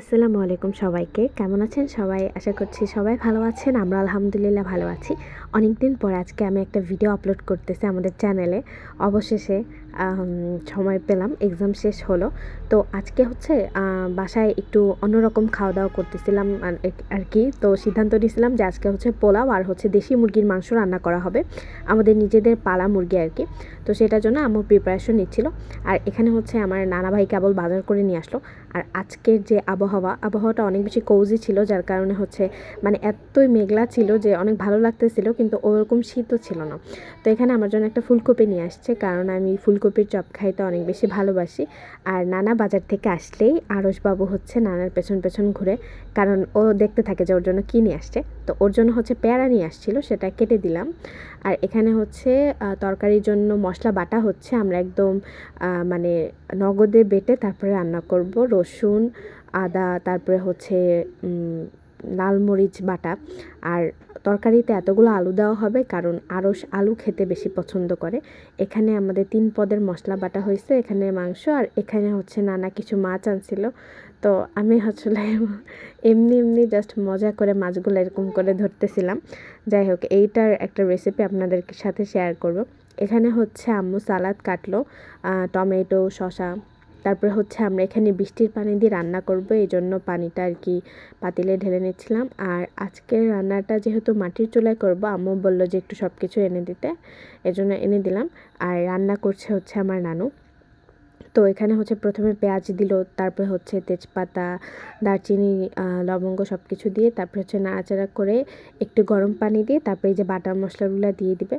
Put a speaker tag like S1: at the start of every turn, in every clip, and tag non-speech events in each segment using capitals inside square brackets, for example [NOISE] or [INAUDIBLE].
S1: আসসালামু আলাইকুম সবাইকে। কেমন আছেন সবাই? আশা করছি সবাই ভালো আছেন। আমরা আলহামদুলিল্লাহ ভালো আছি। অনেক দিন পর আজকে আমি একটা ভিডিও আপলোড করতেছি আমাদের চ্যানেলে অবশেষে সময় পেলাম এক্সাম শেষ হলো। তো আজকে হচ্ছে বাসায় একটু অন্যরকম খাওয়া দাওয়া করতেছিলাম আর কি। তো সিদ্ধান্ত নিয়েছিলাম যে আজকে হচ্ছে পোলাও আর হচ্ছে দেশি মুরগির মাংস রান্না করা হবে। আমাদের নিজেদের পালা মুরগি আর কি। তো সেটার জন্য আম্মু প্রিপারেশন নিচ্ছিল। আর এখানে হচ্ছে আমার নানা ভাই কেবল বাজার করে নিয়ে আসলো। আর আজকের যে আবহাওয়া আবহাওয়াটা অনেক বেশি কৌজি ছিল, যার কারণে হচ্ছে মানে এতই মেঘলা ছিল যে অনেক ভালো লাগতেছিল, কিন্তু ওরকম শীতও ছিল না। তো এখানে আমার জন্য একটা ফুলকপি নিয়ে আসছে, কারণ আমি ফুলকপির চপ খাইতে অনেক বেশি ভালোবাসি। আর নানা বাজার থেকে আসলেই আরসবাবু হচ্ছে নানার পেছন পেছন ঘুরে, কারণ ও দেখতে থাকে যে ওর জন্য কী নিয়ে আসছে। তো ওর জন্য হচ্ছে পেয়ারা নিয়ে আসছিল, সেটা কেটে দিলাম। আর এখানে হচ্ছে তরকারির জন্য মশলা বাটা হচ্ছে, আমরা একদম মানে নগদে বেটে তারপরে রান্না করব রসুন আদা, তারপরে হচ্ছে লাল মরিচ বাটা। আর তরকারিতে এতগুলো আলু দেওয়া হবে কারণ আরও আলু খেতে বেশি পছন্দ করে। এখানে আমাদের তিন পদের মশলা বাটা হয়েছে, এখানে মাংস আর এখানে হচ্ছে নানা কিছু মাছ আনছিল। তো আমি আসলে [LAUGHS] এমনি এমনি জাস্ট মজা করে মাছগুলো এরকম করে ধরতেছিলাম। যাই হোক, এইটার একটা রেসিপি আপনাদের সাথে শেয়ার করব। এখানে হচ্ছে আম্মু সালাদ কাটলো টমেটো, শসা। তারপরে হচ্ছে আমরা এখানে বৃষ্টির পানি দিয়ে রান্না করব, এই জন্য পানিটা আর কি পাতিলে ঢেলে নিচ্ছিলাম। আর আজকের রান্নাটা যেহেতু মাটির চুলায় করব, আম্মু বলল যে একটু সব কিছু এনে দিতে, এজন্য এনে দিলাম। আর রান্না করছে হচ্ছে আমার নানু। তো এখানে হচ্ছে প্রথমে পেঁয়াজ দিল, তারপরে হচ্ছে তেজপাতা, দারচিনি লবঙ্গ সব কিছু দিয়ে, তারপরে হচ্ছে নাড়াচাড়া করে একটু গরম পানি দিয়ে তারপরে এই যে বাটা মশলাগুলো দিয়ে দিবে।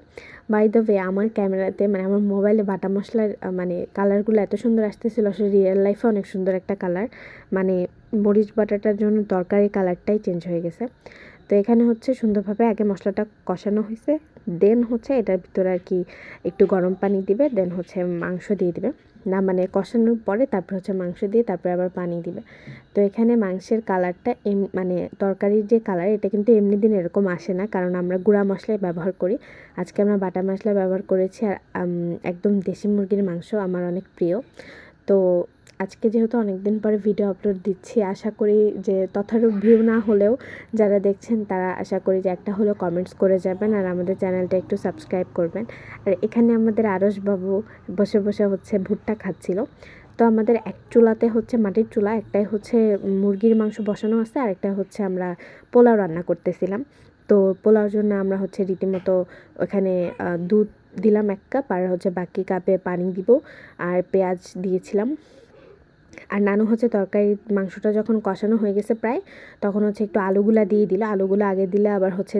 S1: বাই দ্য ওয়ে আমার ক্যামেরাতে মানে আমার মোবাইলে বাটা মশলার মানে কালারগুলো এত সুন্দর আসতেছিল, আসলে রিয়েল লাইফে অনেক সুন্দর একটা কালার। মানে মরিচ বাটাটার জন্য তরকারি কালারটাই চেঞ্জ হয়ে গেছে। তো এখানে হচ্ছে সুন্দরভাবে আগে মশলাটা কষানো হয়েছে। দেন হচ্ছে এটার ভিতরে আর কি একটু গরম পানি দিবে দেন হচ্ছে মাংস দিয়ে দিবে। না মানে কষানোর পরে তারপর হচ্ছে মাংস দিয়ে তারপরে আবার পানি দিবে। তো এখানে মাংসের কালারটা এম মানে তরকারির যে কালার, এটা কিন্তু এমনি দিন এরকম আসে না। কারণ আমরা গুঁড়া মশলাই ব্যবহার করি। আজকে আমরা বাটা মশলা ব্যবহার করেছি আর একদম দেশি মুরগির মাংস আমার অনেক প্রিয়। তো আজকে যেহেতু অনেক দিন পরে ভিডিও আপলোড দিচ্ছি, আশা করি যে তথারূপ ভিউ না হলেও যারা দেখছেন তারা আশা করি যে একটা হলেও কমেন্টস করে যাবেন আর আমাদের চ্যানেলটা একটু সাবস্ক্রাইব করবেন। আর এখানে আমাদের আরসবাবু বসে বসে হচ্ছে ভুট্টা খাচ্ছিল। তো আমাদের এক চুলাতে হচ্ছে মাটির চুলা, একটাই হচ্ছে মুরগির মাংস বসানো আছে, আর একটা হচ্ছে আমরা পোলাও রান্না করতেছিলাম। তো পোলাওর জন্য আমরা হচ্ছে রীতিমতো ওখানে দুধ দিলাম এক কাপ, আর হচ্ছে বাকি কাপে পানি দিব, আর পেঁয়াজ দিয়েছিলাম। আর নানু হচ্ছে তরকারি, মাংসটা যখন কষানো হয়ে গেছে প্রায়, তখন হচ্ছে একটু আলুগুলা দিয়ে দিল। আলুগুলো আগে দিলে আবার হচ্ছে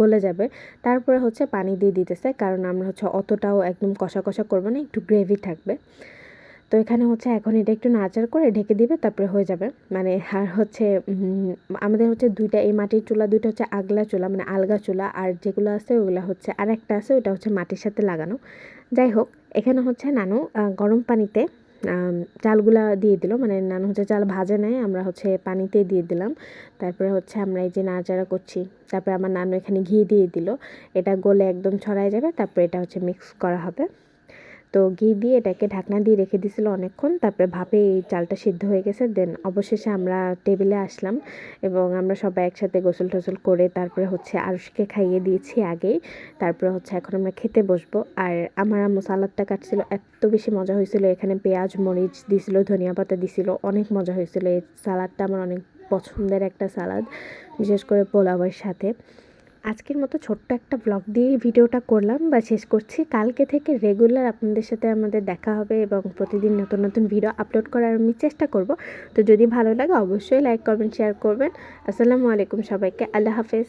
S1: গলে যাবে। তারপরে হচ্ছে পানি দিয়ে দিতেছে, কারণ আমরা হচ্ছে অতটাও একদম কষা কষা করব না, একটু গ্রেভি থাকবে। তো এখানে হচ্ছে এখন এটা একটু নাচার করে ঢেকে দিবে, তারপরে হয়ে যাবে। মানে আর হচ্ছে আমাদের হচ্ছে দুইটা, এই মাটির চুলা, দুইটা হচ্ছে আগলা চুলা মানে আলগা চুলা, আর যেগুলো আছে ওগুলো হচ্ছে আর একটা আছে ওটা হচ্ছে মাটির সাথে লাগানো। যাই হোক, এখানে হচ্ছে নানু গরম পানিতে চালগুলা দিয়ে দিল। মানে নান হচ্ছে চাল ভাজে নেয় আমরা হচ্ছে পানিতে দিয়ে দিলাম। তারপরে হচ্ছে আমরা এই যে নাড়াচাড়া করছি, তারপরে আমার নানু এখানে ঘি দিয়ে দিল। এটা গলে একদম ছড়ায় যাবে, তারপরে এটা হচ্ছে মিক্স করা হবে। তো ঘি দিয়ে এটাকে ঢাকনা দিয়ে রেখে দিয়েছিল অনেকক্ষণ। তারপরে ভাপে এই চালটা সিদ্ধ হয়ে গেছে। দেন অবশেষে আমরা টেবিলে আসলাম এবং আমরা সবাই একসাথে গোসল টোসল করে তারপরে হচ্ছে আরুষকে খাইয়ে দিয়েছি আগেই। তারপরে হচ্ছে এখন আমরা খেতে বসবো। আর আমার আম্মু সালাদটা কাটছিল, এত বেশি মজা হয়েছিল। এখানে পেঁয়াজ, মরিচ দিছিল, ধনিয়া পাতা দিছিল, অনেক মজা হয়েছিল। এই সালাদটা আমার অনেক পছন্দের একটা সালাদ, বিশেষ করে পোলাওয়ের সাথে। আজকের মতো ছোট্ট একটা ব্লগ দিয়ে ভিডিওটা করলাম বা শেষ করছি। কালকে থেকে রেগুলার আপনাদের সাথে আমাদের দেখা হবে এবং প্রতিদিন নতুন নতুন ভিডিও আপলোড করার আমি চেষ্টা করব। তো যদি ভালো লাগে অবশ্যই লাইক করবেন শেয়ার করবেন। আসসালামু আলাইকুম সবাইকে। আল্লাহ হাফেজ।